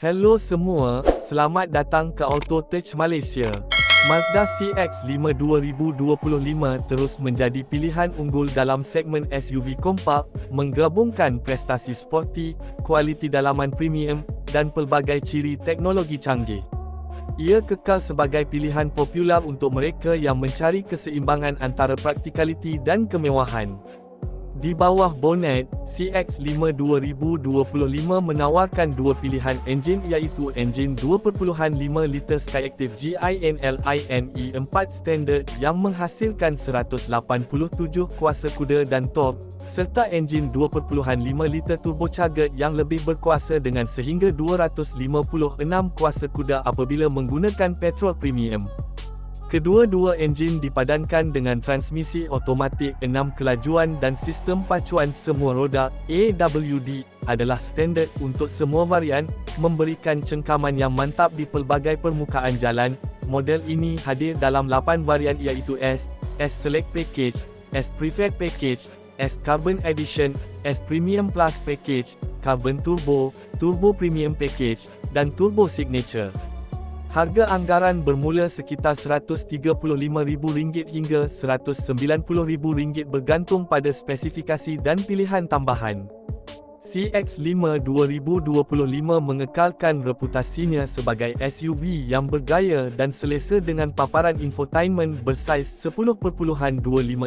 Hello semua, selamat datang ke Auto Touch Malaysia. Mazda CX-5 2025 terus menjadi pilihan unggul dalam segmen SUV kompak, menggabungkan prestasi sporty, kualiti dalaman premium, dan pelbagai ciri teknologi canggih. Ia kekal sebagai pilihan popular untuk mereka yang mencari keseimbangan antara praktikaliti dan kemewahan. Di bawah bonnet, CX-5 2025 menawarkan dua pilihan enjin iaitu enjin 2.5 liter Skyactiv GINLINE 4 standard yang menghasilkan 187 kuasa kuda dan torque, serta enjin 2.5 liter turbocharged yang lebih berkuasa dengan sehingga 256 kuasa kuda apabila menggunakan petrol premium. Kedua-dua enjin dipadankan dengan transmisi automatik 6 kelajuan dan sistem pacuan semua roda AWD adalah standard untuk semua varian, memberikan cengkaman yang mantap di pelbagai permukaan jalan. Model ini hadir dalam 8 varian iaitu S, S Select Package, S Preferred Package, S Carbon Edition, S Premium Plus Package, Carbon Turbo, Turbo Premium Package, dan Turbo Signature. Harga anggaran bermula sekitar RM135,000 hingga RM190,000 bergantung pada spesifikasi dan pilihan tambahan. CX-5 2025 mengekalkan reputasinya sebagai SUV yang bergaya dan selesa dengan paparan infotainment bersaiz 10.25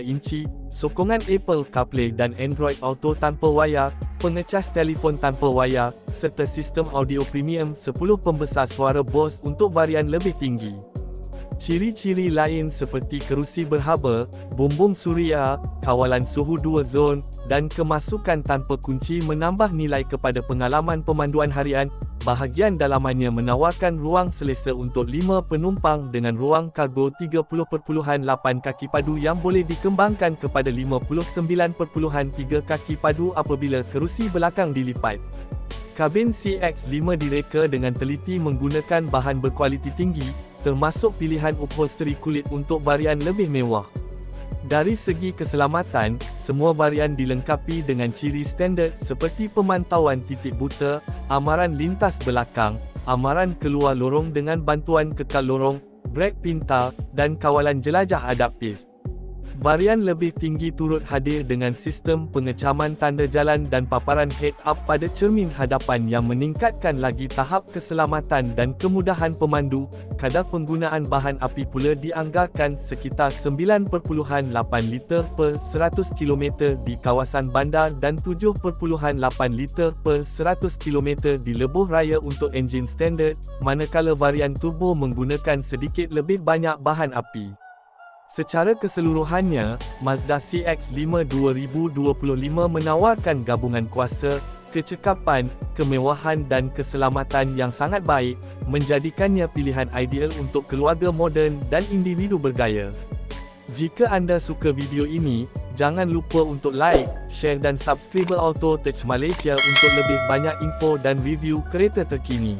inci, sokongan Apple CarPlay dan Android Auto tanpa wayar, pengecas telefon tanpa wayar, serta sistem audio premium 10 pembesar suara Bose untuk varian lebih tinggi. Ciri-ciri lain seperti kerusi berhaba, bumbung suria, kawalan suhu dua zon, dan kemasukan tanpa kunci menambah nilai kepada pengalaman pemanduan harian. Bahagian dalamannya menawarkan ruang selesa untuk 5 penumpang dengan ruang kargo 30.8 kaki padu yang boleh dikembangkan kepada 59.3 kaki padu apabila kerusi belakang dilipat. Kabin CX-5 direka dengan teliti menggunakan bahan berkualiti tinggi, termasuk pilihan upholstery kulit untuk varian lebih mewah. Dari segi keselamatan, semua varian dilengkapi dengan ciri standard seperti pemantauan titik buta, amaran lintas belakang, amaran keluar lorong dengan bantuan kekal lorong, brek pintar, dan kawalan jelajah adaptif. Varian lebih tinggi turut hadir dengan sistem pengecaman tanda jalan dan paparan head-up pada cermin hadapan yang meningkatkan lagi tahap keselamatan dan kemudahan pemandu. Kadar penggunaan bahan api pula dianggarkan sekitar 9.8 liter per 100 km di kawasan bandar dan 7.8 liter per 100 km di lebuh raya untuk enjin standard, manakala varian turbo menggunakan sedikit lebih banyak bahan api. Secara keseluruhannya, Mazda CX-5 2025 menawarkan gabungan kuasa, kecekapan, kemewahan dan keselamatan yang sangat baik, menjadikannya pilihan ideal untuk keluarga moden dan individu bergaya. Jika anda suka video ini, jangan lupa untuk like, share dan subscribe Auto Touch Malaysia untuk lebih banyak info dan review kereta terkini.